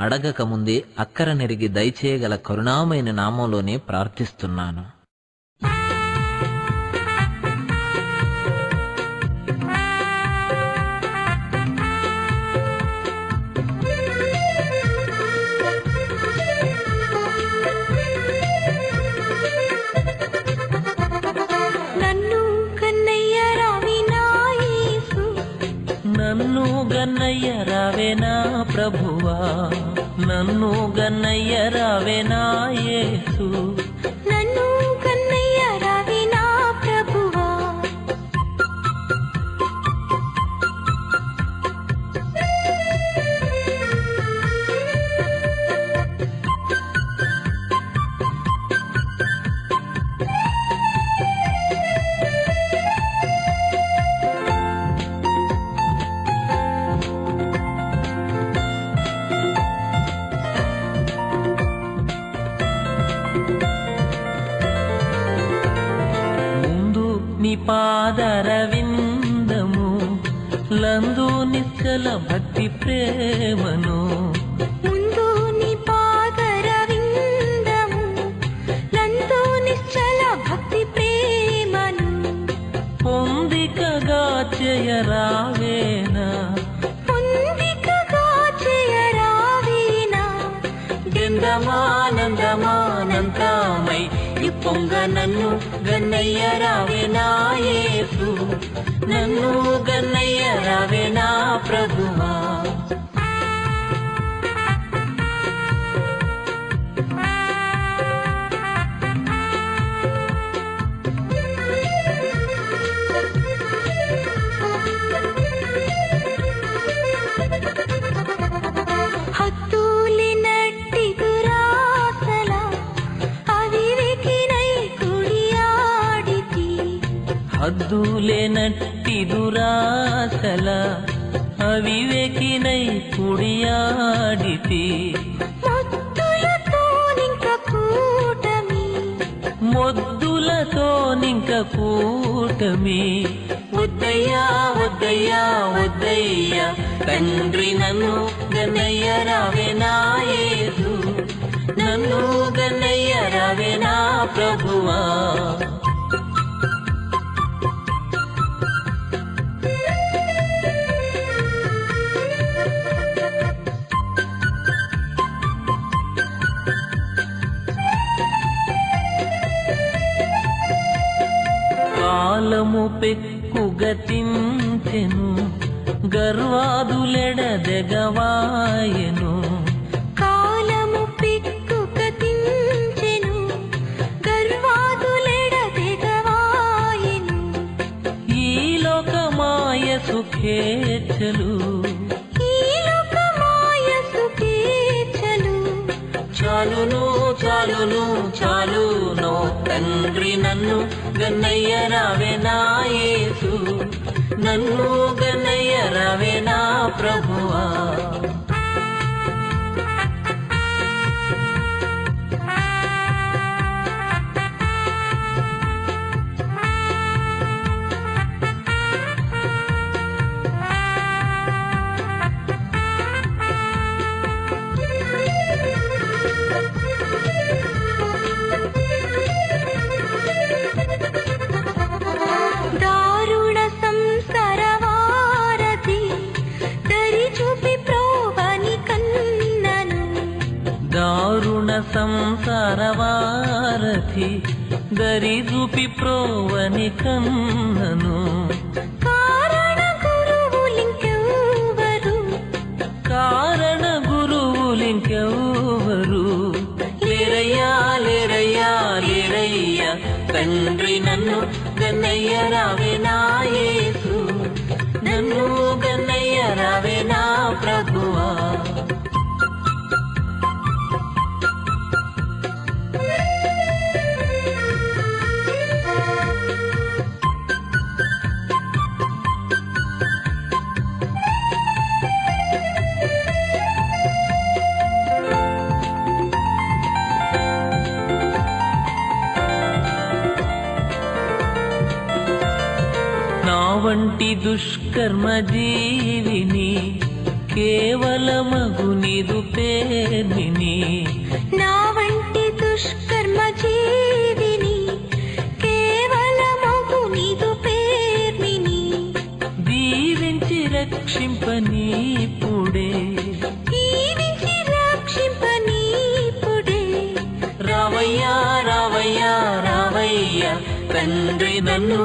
అడగక ముందే అక్కర నెరిగి దయచేయగల కరుణామైన నామంలోనే ప్రార్థిస్తున్నాను. నన్ను గన్నయ్య రావేనా ప్రభువా? నన్ను గన్నయ్య రావేనా ఏసు ముందు నీ పాదర విందము లందు నిశ్చల భక్తి ప్రేమను. ముందు నీ పాదర విందము లందు నిశ్చల భక్తి ప్రేమను. పొందికగా చేయరావేనా పొందికగా చేయరావేనా గంధమానందమానందమై పొంగ నన్ను గన్నయ్య రావే యేసు నన్ను గన్నయ్య మొత్తులతో నింక కూటమి. మొద్దులతో నింక కూటమి. వద్దయ్యా వద్దయ్యా వద్దయ్యా తండ్రి నన్ను గన్నయ్య రావేనా యేసు. నన్ను గన్నయ్య రావేనా ప్రభువా. కాలము పెక్కు గతించెను గర్వాదులెడదెగవాయెను. పిక్కు కతించెను గర్వాదులెడ చాలును చాలును చాలును. తండ్రి నన్ను గన్నయ్య రావేనా యేసు. నన్ను గన్నయ్య రావేనా ప్రభువా సంసార వారథి దరి చూపి ప్రోవని కన్నను కారణ గురువులింకెవ్వరు లేరయ్యా లేరయ్యా లేరయ్యా తండ్రి నన్ను గన్నయ్య రావేనా యేసు. నన్ను గన్నయ్య రావేనా ప్రభువా. నా వంటి దుష్కర్మ జీవిని కేవలమగు నీదు పేర్మిని నా వంటి దుష్కర్మ జీవిని కేవలమగు నీదు పేర్మిని దీవించి రక్షింపని పుడే. జీవించి రక్షింపనీపుడే రావయ్యా రావయ్యా రావయ్యా తండ్రి నన్ను